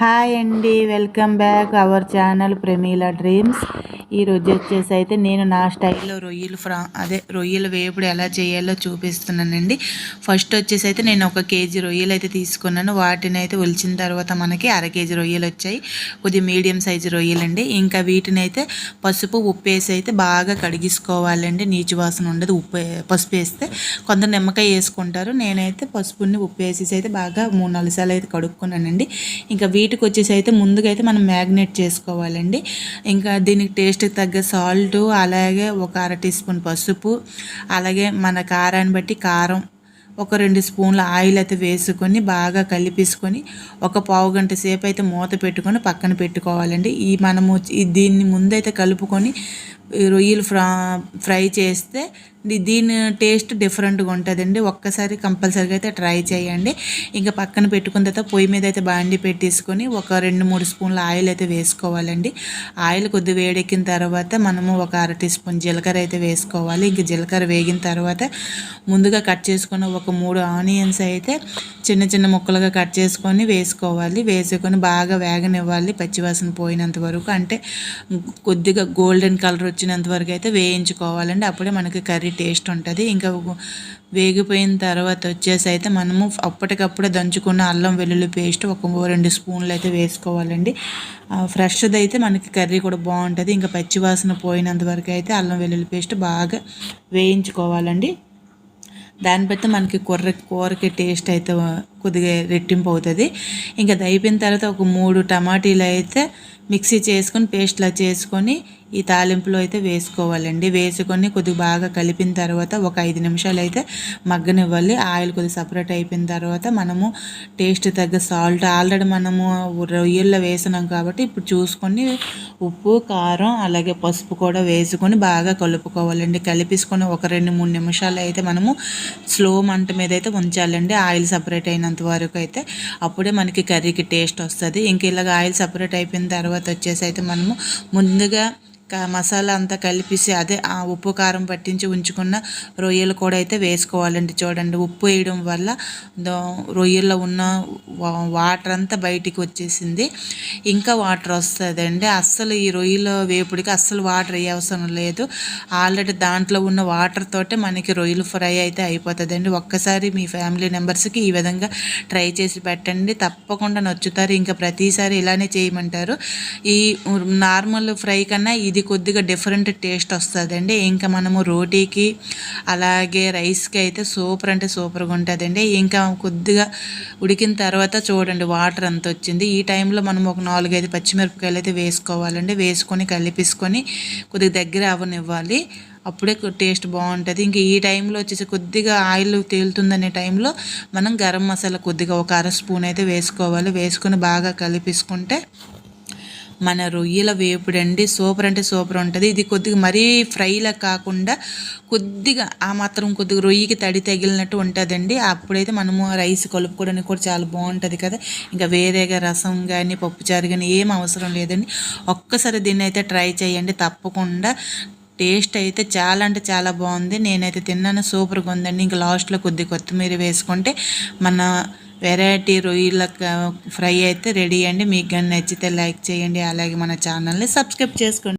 Hi అండి welcome back our channel Pramila dreams. ఈరోజు వచ్చేసి అయితే నేను నా స్టైల్లో రొయ్యలు ఫ్రా అదే రొయ్యలు వేపుడు ఎలా చేయాలో చూపిస్తున్నానండి. ఫస్ట్ వచ్చేసి అయితే నేను ఒక కేజీ రొయ్యలు అయితే తీసుకున్నాను. వాటిని అయితే ఒలిచిన తర్వాత మనకి అర కేజీ రొయ్యలు వచ్చాయి. కొద్ది మీడియం సైజు రొయ్యలు అండి ఇంకా వీటిని అయితే పసుపు ఉప్పు వేసి అయితే బాగా కడిగించుకోవాలండి నీచు వాసన ఉండదు. ఉప్పు పసుపు వేస్తే కొందరు నిమ్మకాయ వేసుకుంటారు. నేనైతే పసుపుని ఉప్పు వేసేసి అయితే బాగా మూడు నాలుగు సార్లు అయితే కడుక్కున్నానండి. ఇంకా వీటికి వచ్చేసి అయితే ముందుగా అయితే మనం మ్యాగ్నేట్ చేసుకోవాలండి. ఇంకా దీనికి టేస్ట్ టేస్ట్కి తగ్గ సాల్ట్ అలాగే ఒక అర టీ స్పూన్ పసుపు అలాగే మన కారాన్ని బట్టి కారం ఒక రెండు స్పూన్ల ఆయిల్ అయితే వేసుకొని బాగా కలిపేసుకొని ఒక పావు గంట సేపు అయితే మూత పెట్టుకొని పక్కన పెట్టుకోవాలండి. ఈ మనము దీన్ని ముందైతే కలుపుకొని రొయ్యలు ఫ్రా ఫ్రై చేస్తే దీని టేస్ట్ డిఫరెంట్గా ఉంటుందండి. ఒక్కసారి కంపల్సరీగా అయితే ట్రై చేయండి. ఇంకా పక్కన పెట్టుకున్న తర్వాత పొయ్యి మీద అయితే బాండి పెట్టేసుకొని ఒక రెండు మూడు స్పూన్ల ఆయిల్ అయితే వేసుకోవాలండి. ఆయిల్ కొద్ది వేడెక్కిన తర్వాత మనము ఒక అర టీ స్పూన్ జీలకర్ర అయితే వేసుకోవాలి. ఇంక జీలకర్ర వేగిన తర్వాత ముందుగా కట్ చేసుకున్న ఒక మూడు ఆనియన్స్ అయితే చిన్న చిన్న ముక్కలుగా కట్ చేసుకొని వేసుకోవాలి. వేసుకొని బాగా వేగనివ్వాలి పచ్చివాసన పోయినంత వరకు. అంటే కొద్దిగా గోల్డెన్ కలర్ వచ్చినంత వరకు అయితే వేయించుకోవాలండి. అప్పుడే మనకి కర్రీ టేస్ట్ ఉంటుంది. ఇంకా వేగిపోయిన తర్వాత వచ్చేసి అయితే మనము అప్పటికప్పుడే దంచుకున్న అల్లం వెల్లుల్లి పేస్ట్ ఒక రెండు స్పూన్లు అయితే వేసుకోవాలండి. ఫ్రెష్ది అయితే మనకి కర్రీ కూడా బాగుంటుంది. ఇంకా పచ్చివాసన పోయినంత వరకు అయితే అల్లం వెల్లుల్లి పేస్ట్ బాగా వేయించుకోవాలండి. దాన్ని బట్టి మనకి కూర కూరకి టేస్ట్ అయితే కొద్దిగా రెట్టింపు అవుతుంది. ఇంకా అది అయిపోయిన తర్వాత ఒక మూడు టమాటీలు అయితే మిక్సీ చేసుకొని పేస్ట్లా చేసుకొని ఈ తాలింపులో అయితే వేసుకోవాలండి. వేసుకొని కొద్దిగా బాగా కలిపిన తర్వాత ఒక ఐదు నిమిషాలు అయితే మగ్గనివ్వాలి. ఆయిల్ కొద్దిగా సపరేట్ అయిపోయిన తర్వాత మనము టేస్ట్ తగ్గ సాల్ట్ ఆల్రెడీ మనము రొయ్యల్లో వేసినాం కాబట్టి ఇప్పుడు చూసుకొని ఉప్పు కారం అలాగే పసుపు కూడా వేసుకొని బాగా కలుపుకోవాలండి. కలిపించుకొని ఒక రెండు మూడు నిమిషాలు అయితే మనము స్లో మంట మీద అయితే ఉంచాలండి. ఆయిల్ సపరేట్ అయిన అయినంత వరకు అయితే అప్పుడే మనకి కర్రీకి టేస్ట్ వస్తుంది. ఇంక ఇలాగ ఆయిల్ సపరేట్ అయిపోయిన తర్వాత వచ్చేసి అయితే మనము ముందుగా మసాలా అంతా కలిపేసి అదే ఆ ఉప్పు కారం పట్టించి ఉంచుకున్న రొయ్యలు కూడా అయితే వేసుకోవాలండి చూడండి. ఉప్పు వేయడం వల్ల రొయ్యల్లో ఉన్న వాటర్ అంతా బయటికి వచ్చేసింది. ఇంకా వాటర్ వస్తుందండి. అస్సలు ఈ రొయ్యల వేపుడికి అస్సలు వాటర్ వేయ అవసరం లేదు. ఆల్రెడీ దాంట్లో ఉన్న వాటర్ తోటే మనకి రొయ్యలు ఫ్రై అయితే అయిపోతుందండి. ఒక్కసారి మీ ఫ్యామిలీ మెంబర్స్కి ఈ విధంగా ట్రై చేసి పెట్టండి. తప్పకుండా నచ్చుతారు. ఇంకా ప్రతిసారి ఇలానే చేయమంటారు. ఈ నార్మల్ ఫ్రై కన్నా ఇది ఇది కొద్దిగా డిఫరెంట్ టేస్ట్ వస్తుందండి. ఇంకా మనము రోటీకి అలాగే రైస్కి అయితే సూపర్ అంటే సూపర్గా ఉంటుందండి. ఇంకా కొద్దిగా ఉడికిన తర్వాత చూడండి వాటర్ అంత వచ్చింది. ఈ టైంలో మనం ఒక నాలుగైదు పచ్చిమిరపకాయలు అయితే వేసుకోవాలండి. వేసుకొని కలిపేసుకొని కొద్దిగా దగ్గర అవనివ్వాలి. అప్పుడే టేస్ట్ బాగుంటుంది. ఇంక ఈ టైంలో వచ్చేసి కొద్దిగా ఆయిల్ తేలుతుందనే టైంలో మనం గరం మసాలా కొద్దిగా ఒక అర స్పూన్ అయితే వేసుకోవాలి. వేసుకొని బాగా కలిపేసుకుంటే మన రొయ్యల వేపుడు అండి సూపర్ అంటే సూపర్ ఉంటుంది ఇది కొద్దిగా మరీ ఫ్రైలా కాకుండా కొద్దిగా ఆ మాత్రం కొద్దిగా రొయ్యకి తడి తగిలినట్టు ఉంటుందండి. అప్పుడైతే మనము రైస్ కలుపుకోవడానికి కూడా చాలా బాగుంటుంది కదా. ఇంకా వేరేగా రసం కానీ పప్పుచారు కానీ ఏం అవసరం లేదండి. ఒక్కసారి దీన్ని అయితే ట్రై చేయండి. తప్పకుండా టేస్ట్ అయితే చాలా అంటే చాలా బాగుంది. నేనైతే తిన్నాను. సూపర్గా ఉందండి. ఇంకా లాస్ట్లో కొద్ది కొత్తిమీర వేసుకుంటే మన వెరైటీ రొయ్యల ఫ్రై అయితే రెడీ అండి. మీకు కానీ నచ్చితే లైక్ చేయండి. అలాగే మన ఛానల్ని సబ్స్క్రైబ్ చేసుకోండి.